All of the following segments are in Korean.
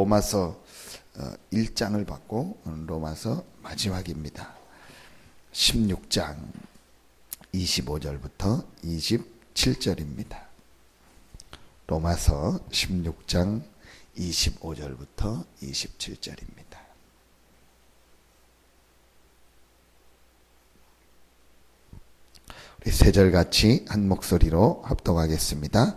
로마서 1장을 받고 로마서 마지막입니다. 16장 25절부터 27절입니다. 로마서 16장 25절부터 27절입니다. 우리 세절 같이 한 목소리로 합독하겠습니다.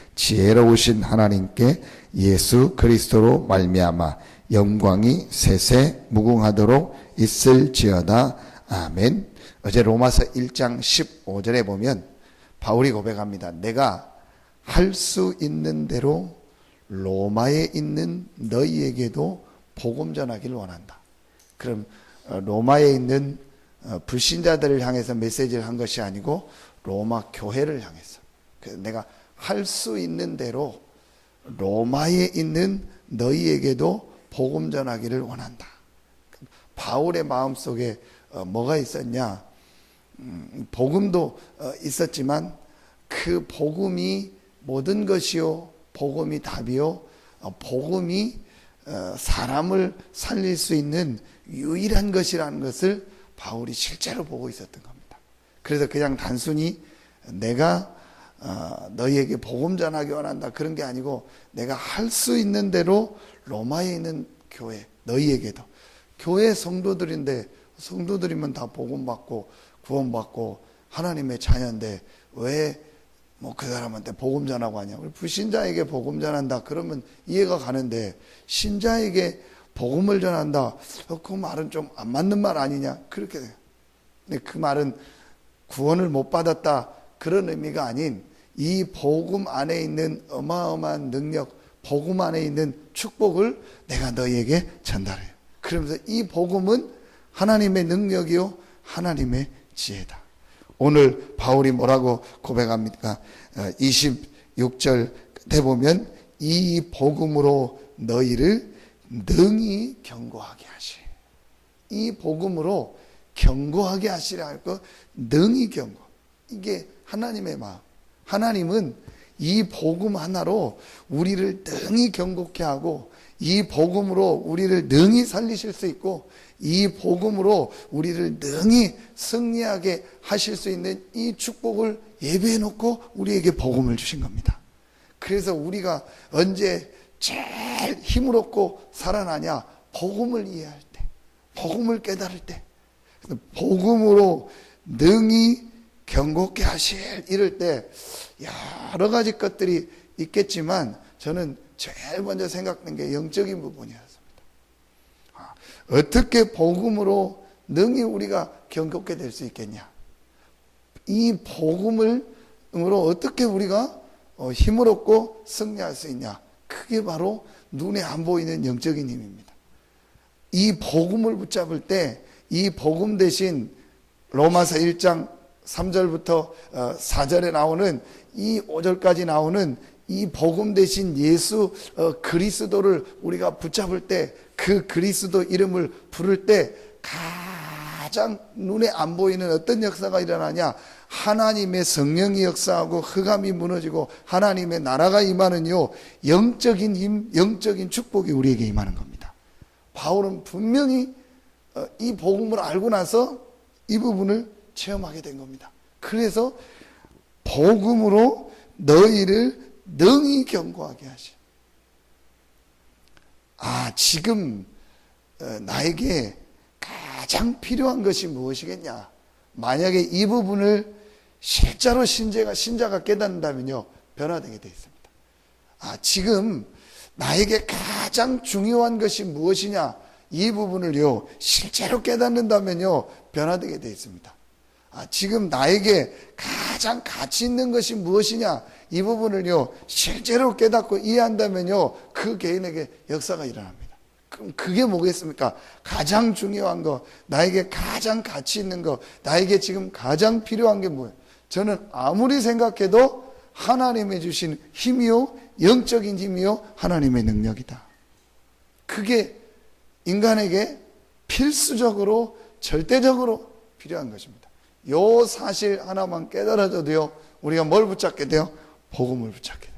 지혜로우신 하나님께 예수 그리스도로 말미암아 영광이 세세 무궁하도록 있을지어다 아멘. 어제 로마서 1장 15절에 보면 바울이 고백합니다. 내가 할 수 있는 대로 로마에 있는 너희에게도 복음 전하기를 원한다. 그럼 어, 로마에 있는 어, 불신자들을 향해서 메시지를 한 것이 아니고 로마 교회를 향해서 내가 할 수 있는 대로 로마에 있는 너희에게도 복음 전하기를 원한다. 바울의 마음 속에 어, 뭐가 있었냐? 음, 복음도 있었지만 그 복음이 모든 것이요, 복음이 답이요, 복음이 사람을 살릴 수 있는 유일한 것이라는 것을 바울이 실제로 보고 있었던 겁니다. 그래서 그냥 단순히 내가 어, 너희에게 복음 전하기 원한다 그런 게 아니고 내가 할 수 있는 대로 로마에 있는 교회 너희에게도 교회 성도들인데 성도들이면 다 복음 받고 구원 받고 하나님의 자녀인데 왜 뭐 그 사람한테 복음 전하고 하냐? 우리 불신자에게 복음 전한다 그러면 이해가 가는데 신자에게 복음을 전한다. 어, 그 말은 좀 안 맞는 말 아니냐? 그렇게 돼요. 근데 그 말은 구원을 못 받았다. 그런 의미가 아닌 이 복음 안에 있는 어마어마한 능력, 복음 안에 있는 축복을 내가 너희에게 전달해요. 그러면서 이 복음은 하나님의 능력이요, 하나님의 지혜다. 오늘 바울이 뭐라고 고백합니까? 26절 때 보면 이 복음으로 너희를 능히 경고하게 하시. 이 복음으로 경고하게 하시라 할거 능히 경고. 이게 하나님의 마음. 하나님은 이 복음 하나로 우리를 능히 경고케 하고 이 복음으로 우리를 능히 살리실 수 있고 이 복음으로 우리를 능히 승리하게 하실 수 있는 이 축복을 예배해 놓고 우리에게 복음을 주신 겁니다. 그래서 우리가 언제 제일 힘을 얻고 살아나냐? 복음을 이해할 때, 복음을 깨달을 때, 복음으로 능히 경고케 하실 이럴 때 여러 가지 것들이 있겠지만 저는 제일 먼저 생각된 게 영적인 부분이었습니다. 아, 어떻게 복음으로 능히 우리가 경고케 될 수 있겠냐? 이 복음을 으로 어떻게 우리가 어, 힘을 얻고 승리할 수 있냐? 그게 바로 눈에 안 보이는 영적인 힘입니다. 이 복음을 붙잡을 때 이 복음 대신 로마서 1장 3절부터 4절에 어, 나오는 이 5절까지 나오는 이 복음 대신 예수 어, 그리스도를 우리가 붙잡을 때 그 그리스도 이름을 부를 때 가장 눈에 안 보이는 어떤 역사가 일어나냐 하나님의 성령이 역사하고 흑암이 무너지고 하나님의 나라가 임하는요 영적인 힘, 영적인 축복이 우리에게 임하는 겁니다. 바울은 분명히 어, 이 복음을 알고 나서 이 부분을 체험하게 된 겁니다. 그래서 복음으로 너희를 능히 경고하게 하시. 아 지금 어, 나에게 가장 필요한 것이 무엇이겠냐? 만약에 이 부분을 실제로 신자가, 신자가 깨닫는다면요, 변화되게 되어 있습니다. 아, 지금 나에게 가장 중요한 것이 무엇이냐? 이 부분을요, 실제로 깨닫는다면요, 변화되게 되어 있습니다. 아, 지금 나에게 가장 가치 있는 것이 무엇이냐? 이 부분을요, 실제로 깨닫고 이해한다면요, 그 개인에게 역사가 일어납니다. 그럼 그게 뭐겠습니까? 가장 중요한 거, 나에게 가장 가치 있는 거, 나에게 지금 가장 필요한 게 뭐예요? 저는 아무리 생각해도 하나님의 주신 힘이요, 영적인 힘이요, 하나님의 능력이다. 그게 인간에게 필수적으로, 절대적으로 필요한 것입니다. 요 사실 하나만 깨달아져도요, 우리가 뭘 붙잡게 돼요? 복음을 붙잡게 돼요.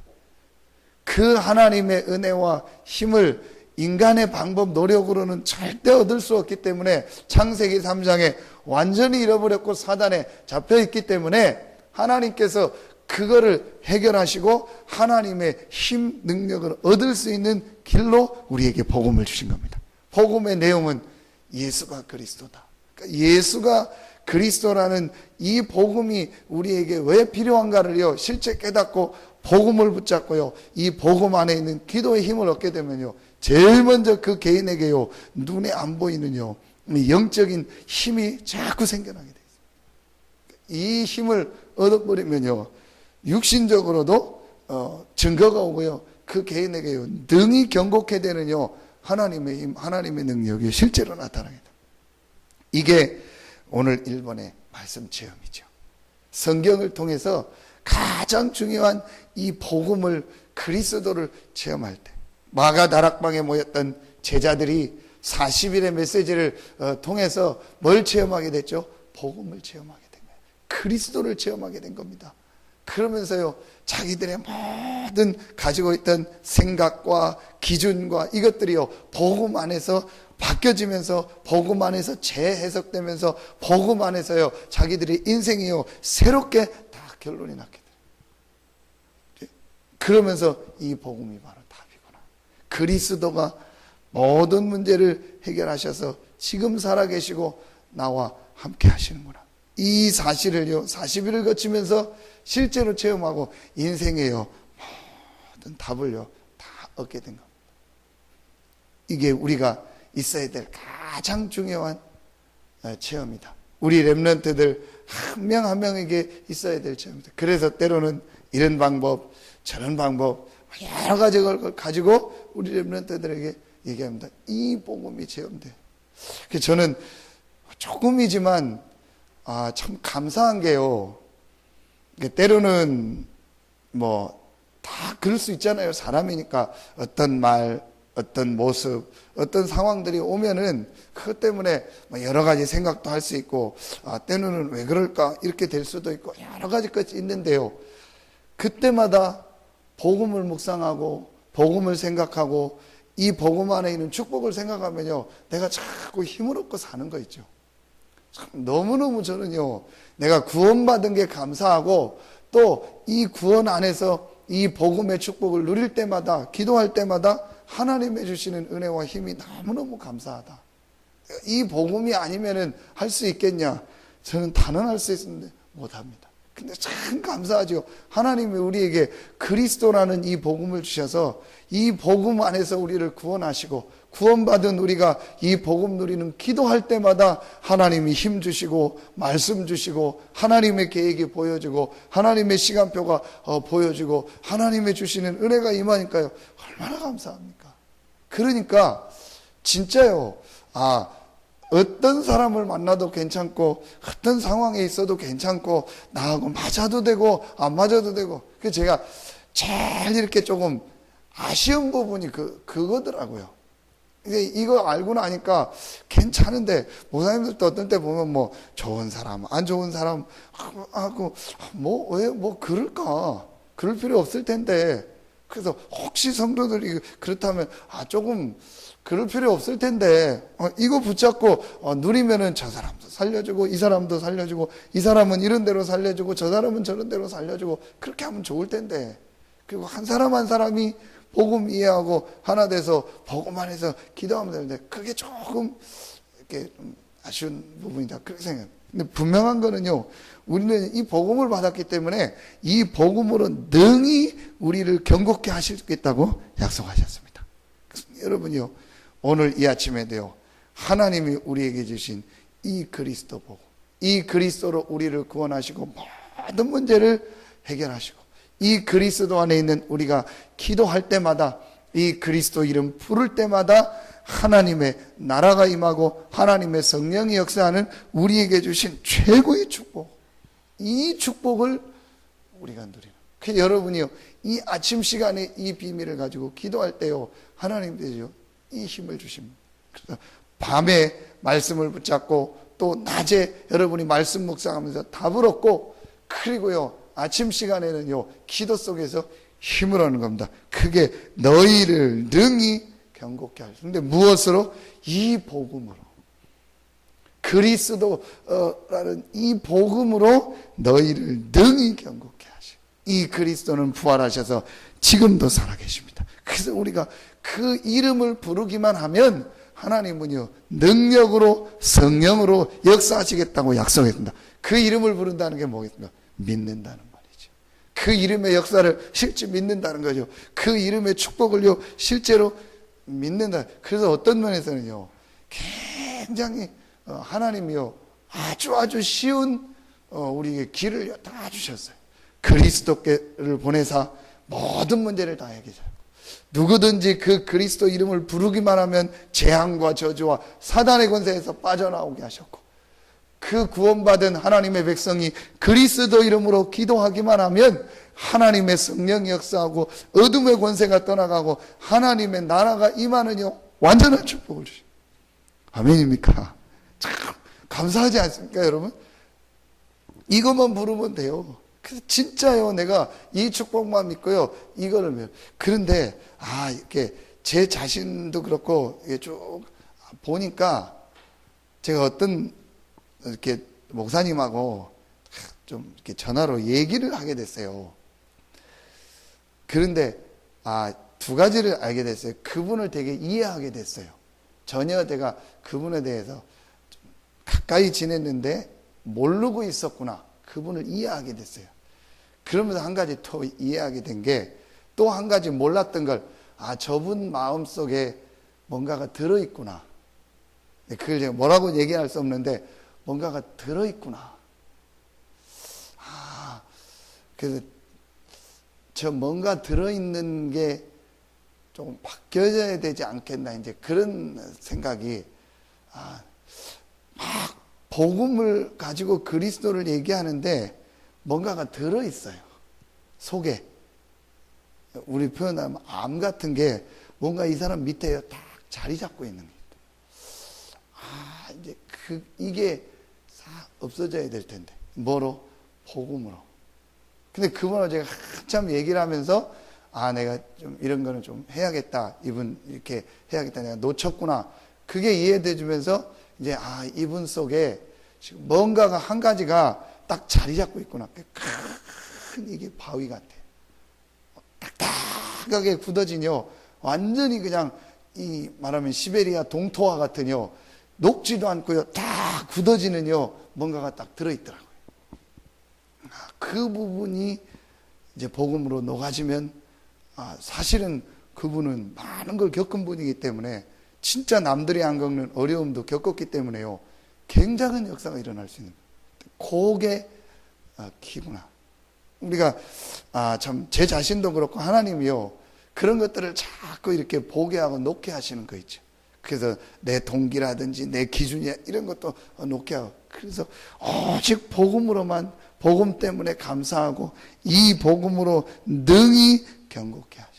그 하나님의 은혜와 힘을 인간의 방법, 노력으로는 절대 얻을 수 없기 때문에 창세기 3장에 완전히 잃어버렸고 사단에 잡혀 있기 때문에 하나님께서 그거를 해결하시고 하나님의 힘, 능력을 얻을 수 있는 길로 우리에게 복음을 주신 겁니다. 복음의 내용은 예수가 그리스도다. 그러니까 예수가 그리스도라는 이 복음이 우리에게 왜 필요한가를요, 실제 깨닫고 복음을 붙잡고요, 이 복음 안에 있는 기도의 힘을 얻게 되면요, 제일 먼저 그 개인에게요, 눈에 안 보이는요, 이 영적인 힘이 자꾸 생겨나게 돼 있습니다. 이 힘을 얻어버리면요, 육신적으로도 어, 증거가 오고요, 그 개인에게요, 능히 경고케 되는요, 하나님의 힘, 하나님의 능력이 실제로 나타나게 됩니다. 이게 오늘 1번의 말씀 체험이죠. 성경을 통해서 가장 중요한 이 복음을 그리스도를 체험할 때 마가 다락방에 모였던 제자들이 40일의 메시지를 어, 통해서 뭘 체험하게 됐죠? 복음을 체험하게 된 거예요. 그리스도를 체험하게 된 겁니다. 그러면서요, 자기들의 모든 가지고 있던 생각과 기준과 이것들이요, 복음 안에서 바뀌어지면서, 복음 안에서 재해석되면서, 복음 안에서요, 자기들의 인생이요, 새롭게 다 결론이 났게 돼요. 그러면서 이 복음이 바로 답이구나. 그리스도가 모든 문제를 해결하셔서 지금 살아계시고 나와 함께 하시는구나. 이 사실을요, 40일을 거치면서 실제로 체험하고 인생에요, 모든 답을요, 다 얻게 된 겁니다. 이게 우리가 있어야 될 가장 중요한 어, 체험이다. 우리 랩런트들 한 명 한 명에게 있어야 될 체험이다. 그래서 때로는 이런 방법, 저런 방법, 여러 가지 걸 가지고 우리 랩런트들에게 얘기합니다. 이 복음이 체험돼. 저는 조금이지만 아, 참 감사한 게요. 때로는 뭐 다 그럴 수 있잖아요. 사람이니까 어떤 말, 어떤 모습, 어떤 상황들이 오면은 그것 때문에 뭐 여러 가지 생각도 할 수 있고 아, 때로는 왜 그럴까 이렇게 될 수도 있고 여러 가지 것이 있는데요. 그때마다 복음을 묵상하고 복음을 생각하고 이 복음 안에 있는 축복을 생각하면요. 내가 자꾸 힘을 얻고 사는 거 있죠. 참 너무너무 저는요, 내가 구원받은 게 감사하고 또 이 구원 안에서 이 복음의 축복을 누릴 때마다, 기도할 때마다 하나님의 주시는 은혜와 힘이 너무너무 감사하다. 이 복음이 아니면은 할 수 있겠냐? 저는 단언할 수 있는데 못합니다. 근데 참 감사하죠. 하나님이 우리에게 그리스도라는 이 복음을 주셔서 이 복음 안에서 우리를 구원하시고 구원받은 우리가 이 복음 누리는 기도할 때마다 하나님이 힘 주시고 말씀 주시고 하나님의 계획이 보여지고 하나님의 시간표가 어, 보여지고 하나님의 주시는 은혜가 임하니까요. 얼마나 감사합니까? 그러니까 진짜요. 아 어떤 사람을 만나도 괜찮고 어떤 상황에 있어도 괜찮고 나하고 맞아도 되고 안 맞아도 되고 그 제가 제일 이렇게 조금 아쉬운 부분이 그 그거더라고요. 이거 알고 나니까 괜찮은데 목사님들도 어떤 때 보면 뭐 좋은 사람 안 좋은 사람 하고 뭐왜뭐 그럴까? 그럴 필요 없을 텐데. 그래서 혹시 성도들이 그렇다면 아 조금 그럴 필요 없을 텐데. 어, 이거 붙잡고 어, 누리면은 저 사람도 살려주고 이 사람도 살려주고 이 사람은 이런 대로 살려주고 저 사람은 저런 대로 살려주고 그렇게 하면 좋을 텐데. 그리고 한 사람 한 사람이 복음 이해하고 하나 돼서 복음 안에서 기도하면 되는데 그게 조금 이렇게 좀 아쉬운 부분이다 그렇게 생각해요. 근데 분명한 거는요, 우리는 이 복음을 받았기 때문에 이 복음으로 능히 우리를 경고케 있다고 약속하셨습니다. 여러분요, 오늘 이 아침에도요, 하나님이 우리에게 주신 이 그리스도 복음, 이 그리스도로 우리를 구원하시고 모든 문제를 해결하시고 이 그리스도 안에 있는 우리가 기도할 때마다 이 그리스도 이름 부를 때마다 하나님의 나라가 임하고 하나님의 성령이 역사하는 우리에게 주신 최고의 축복. 이 축복을 우리가 누리는. 그 여러분이요, 이 아침 시간에 이 비밀을 가지고 기도할 때요, 하나님 되죠. 이 힘을 주십니다. 그래서 밤에 말씀을 붙잡고 또 낮에 여러분이 말씀 묵상하면서 답을 얻고 그리고요, 아침 시간에는요, 기도 속에서 힘을 얻는 겁니다. 그게 너희를 능히 경고케 하시. 근데 무엇으로? 이 복음으로. 그리스도라는 이 복음으로 너희를 능히 경고케 하시. 이 그리스도는 부활하셔서 지금도 살아계십니다. 그래서 우리가 그 이름을 부르기만 하면 하나님은요 능력으로 성령으로 역사하시겠다고 약속했습니다. 그 이름을 부른다는 게 뭐겠습니까? 믿는다는 말이죠. 그 이름의 역사를 실제 믿는다는 거죠. 그 이름의 축복을요 실제로 믿는다. 그래서 어떤 면에서는요 굉장히 어, 하나님이요 아주 아주 쉬운 어, 우리에게 길을 다 주셨어요. 그리스도께를 보내사 모든 문제를 다 해결하고 누구든지 그 그리스도 이름을 부르기만 하면 재앙과 저주와 사단의 권세에서 빠져나오게 하셨고 그 구원받은 하나님의 백성이 그리스도 이름으로 기도하기만 하면 하나님의 성령이 역사하고 어둠의 권세가 떠나가고 하나님의 나라가 임하는요 완전한 축복을 주십니다. 아멘입니까? 참 감사하지 않습니까, 여러분? 이것만 부르면 돼요. 그래서 진짜요, 내가 이 축복만 믿고요, 이거를 믿어요. 그런데, 아, 이렇게 제 자신도 그렇고, 이게 쭉 보니까 제가 어떤 이렇게 목사님하고 좀 이렇게 전화로 얘기를 하게 됐어요. 그런데, 아, 두 가지를 알게 됐어요. 그분을 되게 이해하게 됐어요. 전혀 내가 그분에 대해서 좀 가까이 지냈는데 모르고 있었구나. 그분을 이해하게 됐어요. 그러면서 한 가지 더 이해하게 된 게 또 한 가지 몰랐던 걸, 아, 저분 마음 속에 뭔가가 들어있구나. 네, 그걸 제가 뭐라고 얘기할 수 없는데 뭔가가 들어있구나. 아, 그래서 저 뭔가 들어있는 게 조금 바뀌어져야 되지 않겠나 이제 그런 생각이 아, 막 복음을 가지고 그리스도를 얘기하는데 뭔가가 들어 있어요 속에 우리 표현하면 암 같은 게 뭔가 이 사람 밑에 딱 자리 잡고 있는 게 있다. 아 이제 그 이게 싹 없어져야 될 텐데 뭐로 복음으로. 근데 그분을 제가 한참 얘기를 하면서 아, 내가 좀 이런 거는 좀 해야겠다. 이분 이렇게 해야겠다. 내가 놓쳤구나. 그게 이해돼 주면서 이제 아, 이분 속에 지금 뭔가가 한 가지가 딱 자리 잡고 있구나. 큰 이게 바위 같아. 딱딱하게 굳어지뇨. 완전히 그냥 이 말하면 시베리아 동토화 같은요. 녹지도 않고요. 딱 굳어지는요. 뭔가가 딱 들어있더라고요. 아, 그 부분이 이제 복음으로 녹아지면 아, 사실은 그분은 많은 걸 겪은 분이기 때문에 진짜 남들이 안 겪는 어려움도 겪었기 때문에요. 굉장한 역사가 일어날 수 있는 거예요. 그게 아, 키구나. 우리가 아, 참 제 자신도 그렇고 하나님이요. 그런 것들을 자꾸 이렇게 보게 하고 놓게 하시는 거 있죠. 그래서 내 동기라든지 내 기준이 이런 것도 놓게 하고 그래서 오직 복음으로만 복음 때문에 감사하고 이 복음으로 능히 경고케 하시.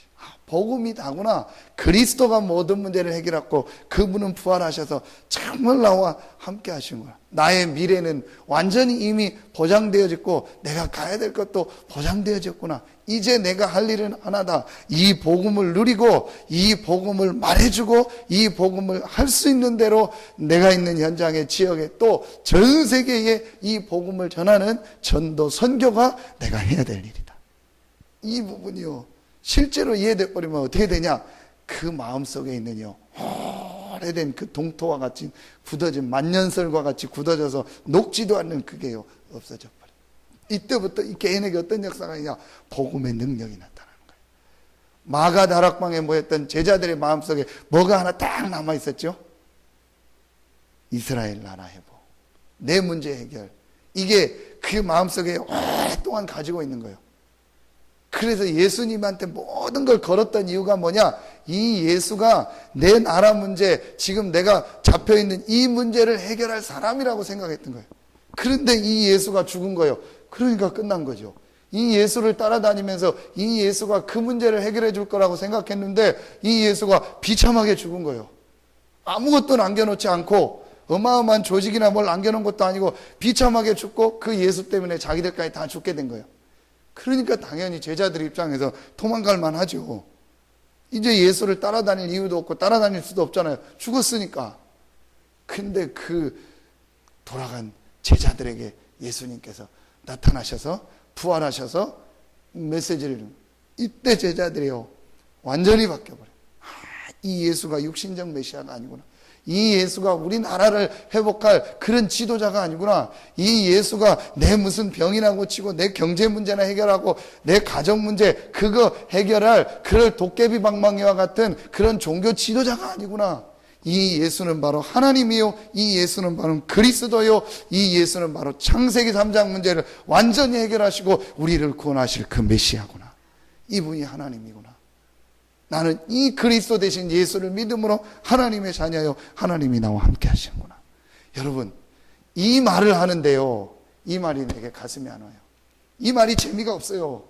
아, 복음이 다구나. 그리스도가 모든 문제를 해결했고 그분은 부활하셔서 정말 나와 함께 하신 거야. 나의 미래는 완전히 이미 보장되어졌고 내가 가야 될 것도 보장되어졌구나. 이제 내가 할 일은 하나다. 이 복음을 누리고 이 복음을 말해주고 이 복음을 할 수 있는 대로 내가 있는 현장의 지역에 또 전 세계에 이 복음을 전하는 전도 선교가 내가 해야 될 일이다. 이 부분이요. 실제로 이해돼 버리면 어떻게 되냐? 그 마음 속에 있는요. 오래된 그 동토와 같이 굳어진 만년설과 같이 굳어져서 녹지도 않는 그게요. 없어져 버려. 이때부터 이 개인에게 어떤 역사가 있냐? 복음의 능력이 나타나는 거예요. 마가 다락방에 모였던 제자들의 마음속에 뭐가 하나 딱 남아 있었죠? 이스라엘 나라 회복. 내 문제 해결. 이게 그 마음속에 오랫동안 가지고 있는 거예요. 그래서 예수님한테 모든 걸 걸었던 이유가 뭐냐? 이 예수가 내 나라 문제, 지금 내가 잡혀 있는 이 문제를 해결할 사람이라고 생각했던 거예요. 그런데 이 예수가 죽은 거예요. 그러니까 끝난 거죠. 이 예수를 따라다니면서 이 예수가 그 문제를 해결해 줄 거라고 생각했는데 이 예수가 비참하게 죽은 거예요. 아무것도 남겨놓지 않고 어마어마한 조직이나 뭘 남겨놓은 것도 아니고 비참하게 죽고 그 예수 때문에 자기들까지 다 죽게 된 거예요. 그러니까 당연히 제자들 입장에서 도망갈 만하죠. 이제 예수를 따라다닐 이유도 없고 따라다닐 수도 없잖아요. 죽었으니까. 근데 그 돌아간 제자들에게 예수님께서 나타나셔서 부활하셔서 메시지를 이때 제자들이요 완전히 바뀌어버려요. 아, 이 예수가 육신적 메시아가 아니구나. 이 예수가 우리나라를 회복할 그런 지도자가 아니구나. 이 예수가 내 무슨 병이나 고치고 내 경제 문제나 해결하고 내 가정 문제 그거 해결할 그럴 도깨비 방망이와 같은 그런 종교 지도자가 아니구나. 이 예수는 바로 하나님이요. 이 예수는 바로 그리스도요. 이 예수는 바로 창세기 3장 문제를 완전히 해결하시고 우리를 구원하실 그 메시아구나. 이분이 하나님이구나. 나는 이 그리스도 대신 예수를 믿음으로 하나님의 자녀요. 하나님이 나와 함께 하시는구나. 여러분, 이 말을 하는데요. 이 말이 내게 가슴이 안 와요. 이 말이 재미가 없어요.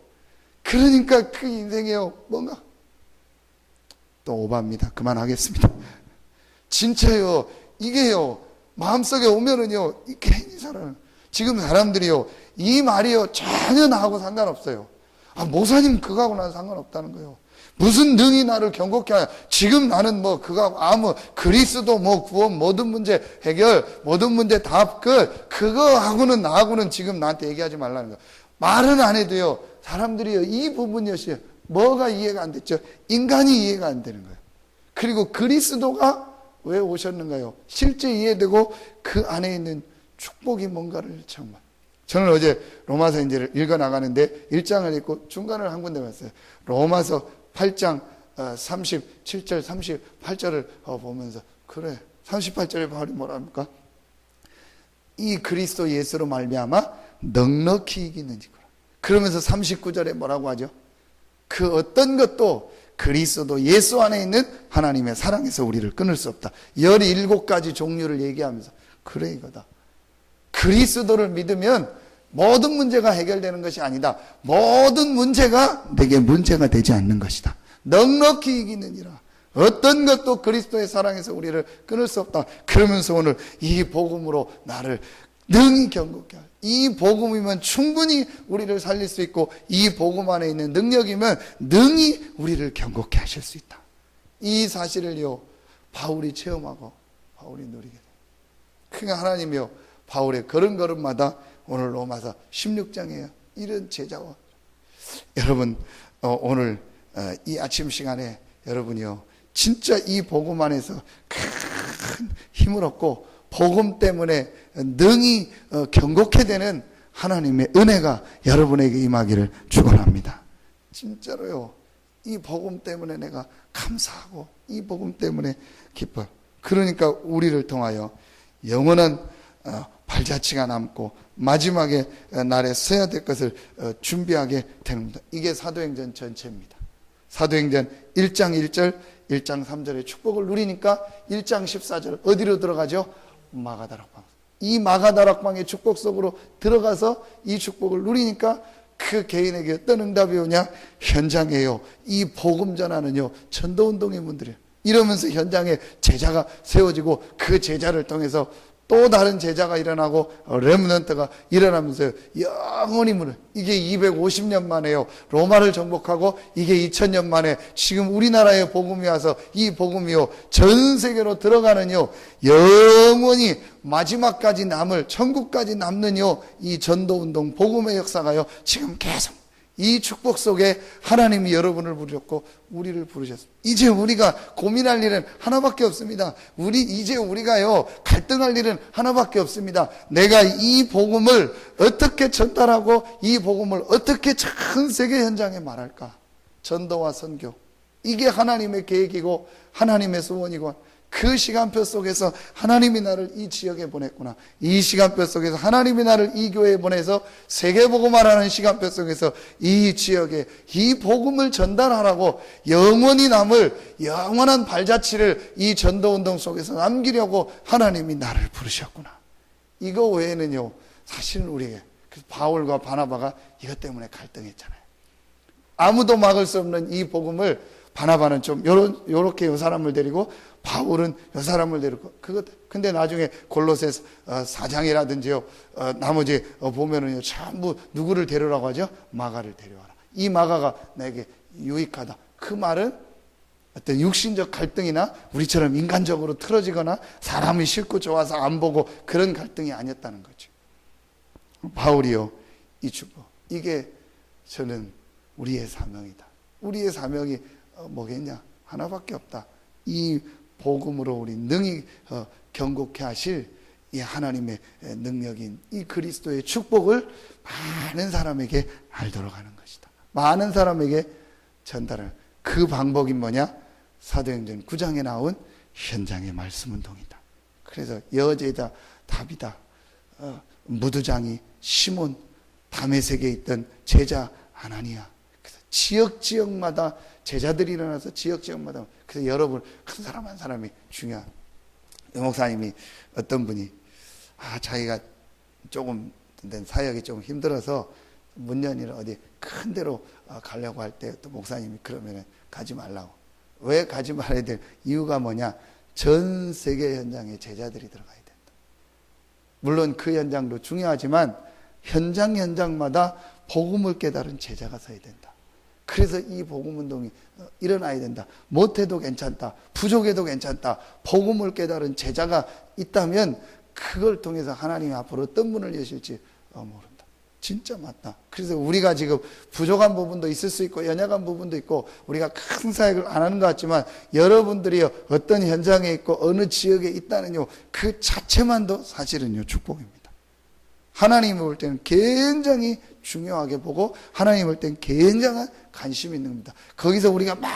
그러니까 그 인생에요. 뭔가 또 오바입니다. 그만하겠습니다. 진짜요. 이게요. 마음속에 오면은요. 이 괜히 살아요. 지금 사람들이요. 이 말이요. 전혀 나하고 상관없어요. 아, 모사님 그거하고 나는 상관없다는 거예요. 무슨 능이 나를 경고케 하냐. 지금 나는 뭐 그거 아무 그리스도 뭐 구원 모든 문제 해결 모든 문제 답 끝. 그거하고는 나하고는 지금 나한테 얘기하지 말라는 거예요. 말은 안 해도요. 사람들이요. 이 부분이요. 뭐가 이해가 안 됐죠? 인간이 이해가 안 되는 거예요. 그리고 그리스도가 왜 오셨는가요? 실제 이해되고 그 안에 있는 축복이 뭔가를 정말. 저는 어제 로마서 이제 읽어 나가는데 1장을 읽고 중간을 한 군데 봤어요. 로마서 8장 37절, 38절을 어, 보면서 그래 38절에 바울이 뭐라 합니까? 이 그리스도 예수로 말미암아 넉넉히 이기는 이구나. 그러면서 39절에 뭐라고 하죠? 그 어떤 것도 그리스도 예수 안에 있는 하나님의 사랑에서 우리를 끊을 수 없다. 17가지 종류를 얘기하면서 그래 이거다. 그리스도를 믿으면 모든 문제가 해결되는 것이 아니다. 모든 문제가 내게 문제가 되지 않는 것이다. 넉넉히 이기느니라. 어떤 것도 그리스도의 사랑에서 우리를 끊을 수 없다. 그러면서 오늘 이 복음으로 나를 능히 경고케 할. 이 복음이면 충분히 우리를 살릴 수 있고 이 복음 안에 있는 능력이면 능히 우리를 경고케 하실 수 있다. 이 사실을요 바울이 체험하고 바울이 누리게 돼. 그러니까 하나님이요 바울의 걸음걸음마다 오늘 로마서 16장에 이런 제자와 여러분 어, 오늘 어, 이 아침 시간에 여러분이요 진짜 이 복음 안에서 큰 힘을 얻고 복음 때문에 능히 어, 경고케 되는 하나님의 은혜가 여러분에게 임하기를 축원합니다. 진짜로요. 이 복음 때문에 내가 감사하고 이 복음 때문에 기뻐요. 그러니까 우리를 통하여 영원한 어, 발자취가 남고 마지막에 어, 날에 써야 될 것을 준비하게 됩니다. 이게 사도행전 전체입니다. 사도행전 1장 1절, 1장 3절의 축복을 누리니까 1장 14절 어디로 들어가죠? 마가다락방. 이 마가다락방의 축복 속으로 들어가서 이 축복을 누리니까 그 개인에게 어떤 응답이 오냐? 현장에요. 이 복음 전하는요. 전도운동의 분들이에요. 이러면서 현장에 제자가 세워지고 그 제자를 통해서 또 다른 제자가 일어나고 레ム넌트가 일어나면서 영원히 문을 이게 250년 만에요. 로마를 정복하고 이게 2000년 만에 지금 우리나라에 복음이 와서 이 복음이요. 전 세계로 들어가는요. 영원히 마지막까지 남을 천국까지 남는요. 이 전도 운동 복음의 역사가요. 지금 계속 이 축복 속에 하나님이 여러분을 부르셨고 우리를 부르셨습니다. 이제 우리가 고민할 일은 하나밖에 없습니다. 우리 이제 우리가요 갈등할 일은 하나밖에 없습니다. 내가 이 복음을 어떻게 전달하고 이 복음을 어떻게 전 세계 현장에 말할까? 전도와 선교 이게 하나님의 계획이고 하나님의 소원이고 그 시간표 속에서 하나님이 나를 이 지역에 보냈구나. 이 시간표 속에서 하나님이 나를 이 교회에 보내서 세계복음화라는 시간표 속에서 이 지역에 이 복음을 전달하라고 영원히 남을 영원한 발자취를 이 전도운동 속에서 남기려고 하나님이 나를 부르셨구나. 이거 외에는요, 사실은 우리에게 그래서 바울과 바나바가 이것 때문에 갈등했잖아요. 아무도 막을 수 없는 이 복음을 바나바는 좀 요런 요렇게 요 사람을 데리고 바울은 요 사람을 데리고 그것 근데 나중에 골로새 어, 사장이라든지요 어, 나머지 어, 보면은요 전부 누구를 데려라고 하죠 마가를 데려와라 이 마가가 내게 유익하다 그 말은 어떤 육신적 갈등이나 우리처럼 인간적으로 틀어지거나 사람이 싫고 좋아서 안 보고 그런 갈등이 아니었다는 거죠. 바울이요, 이 축복. 이게 저는 우리의 사명이다. 우리의 사명이 어, 뭐겠냐? 하나밖에 없다. 이 복음으로 우리 능히 어, 경고케 하실 이 하나님의 에, 능력인 이 그리스도의 축복을 많은 사람에게 알도록 하는 것이다. 많은 사람에게 전달을 그 방법이 뭐냐? 사도행전 9장에 나온 현장의 말씀 운동이다. 그래서 여제자 다비다 어, 무두장이 시몬 담에색에 있던 제자 아나니아 지역 지역마다 제자들이 일어나서 지역 지역마다 그래서 여러분 한 사람 한 사람이 중요한 여 목사님이 어떤 분이 아 자기가 조금 된 사역이 좀 힘들어서 문년이나 어디 큰 데로 어, 가려고 할 때 또 목사님이 그러면은 가지 말라고 왜 가지 말아야 될 이유가 뭐냐 전 세계 현장에 제자들이 들어가야 된다. 물론 그 현장도 중요하지만 현장 현장마다 복음을 깨달은 제자가 서야 된다. 그래서 이 복음 운동이 어, 일어나야 된다. 못해도 괜찮다. 부족해도 괜찮다. 복음을 깨달은 제자가 있다면 그걸 통해서 하나님이 앞으로 어떤 문을 여실지 어, 모른다. 진짜 맞다. 그래서 우리가 지금 부족한 부분도 있을 수 있고 연약한 부분도 있고 우리가 큰 사역을 안 하는 것 같지만 여러분들이 어떤 현장에 있고 어느 지역에 있다는요 그 자체만도 사실은요 축복입니다. 하나님이 볼 때는 굉장히 중요하게 보고 하나님 볼 때는 굉장한 관심이 있는 겁니다. 거기서 우리가 막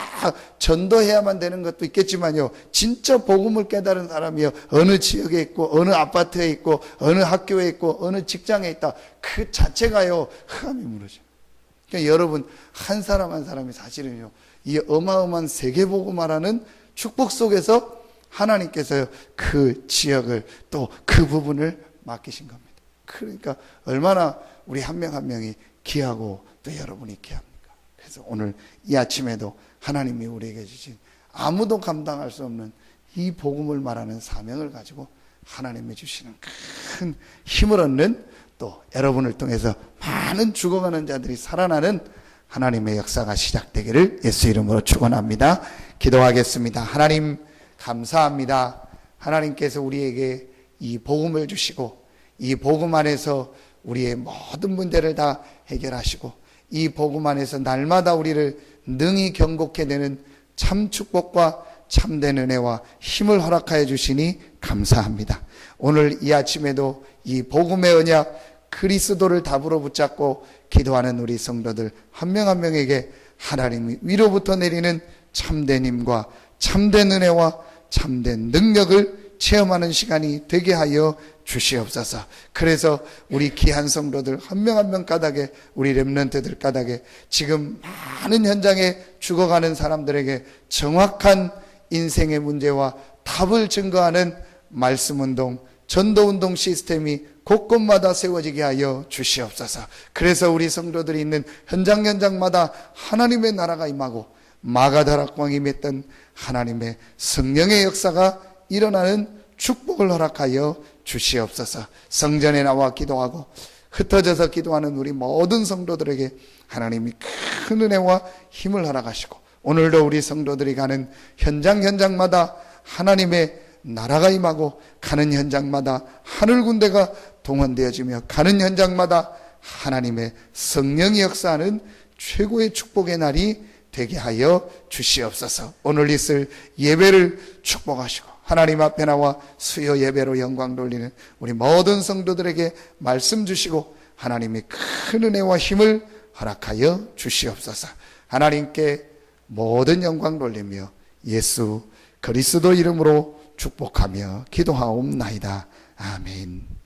전도해야만 되는 것도 있겠지만요. 진짜 복음을 깨달은 사람이요. 어느 지역에 있고 어느 아파트에 있고 어느 학교에 있고 어느 직장에 있다. 그 자체가요. 흑암이 무너져요. 그러니까 여러분 한 사람 한 사람이 사실은요. 이 어마어마한 세계 복음화라는 축복 속에서 하나님께서요. 그 지역을 또 그 부분을 맡기신 겁니다. 그러니까 얼마나 우리 한 명한 명이 귀하고 또 여러분이 귀합니까? 그래서 오늘 이 아침에도 하나님이 우리에게 주신 아무도 감당할 수 없는 이 복음을 말하는 사명을 가지고 하나님이 주시는 큰 힘을 얻는 또 여러분을 통해서 많은 죽어가는 자들이 살아나는 하나님의 역사가 시작되기를 예수 이름으로 축원합니다. 기도하겠습니다. 하나님 감사합니다. 하나님께서 우리에게 이 복음을 주시고 이 복음 안에서 우리의 모든 문제를 다 해결하시고 이 복음 안에서 날마다 우리를 능히 경고케 되는 참 축복과 참된 은혜와 힘을 허락하여 주시니 감사합니다. 오늘 이 아침에도 이 복음의 언약 그리스도를 답으로 붙잡고 기도하는 우리 성도들 한 명 한 명에게 하나님이 위로부터 내리는 참된 힘과 참된 은혜와 참된 능력을 체험하는 시간이 되게 하여 주시옵소서. 그래서 우리 귀한 성도들 한 명 한 명 까닭에 우리 렘넌트들 까닭에 지금 많은 현장에 죽어가는 사람들에게 정확한 인생의 문제와 답을 증거하는 말씀 운동, 전도 운동 시스템이 곳곳마다 세워지게 하여 주시옵소서. 그래서 우리 성도들이 있는 현장 현장마다 하나님의 나라가 임하고 마가다락광이 맺던 하나님의 성령의 역사가 일어나는 축복을 허락하여 주시옵소서. 성전에 나와 기도하고 흩어져서 기도하는 우리 모든 성도들에게 하나님이 큰 은혜와 힘을 허락하시고 오늘도 우리 성도들이 가는 현장 현장마다 하나님의 나라가 임하고 가는 현장마다 하늘 군대가 동원되어지며 가는 현장마다 하나님의 성령이 역사하는 최고의 축복의 날이 되게 하여 주시옵소서. 오늘 있을 예배를 축복하시고 하나님 앞에 나와 수요 예배로 영광 돌리는 우리 모든 성도들에게 말씀 주시고 하나님이 큰 은혜와 힘을 허락하여 주시옵소서. 하나님께 모든 영광 돌리며 예수 그리스도 이름으로 축복하며 기도하옵나이다. 아멘.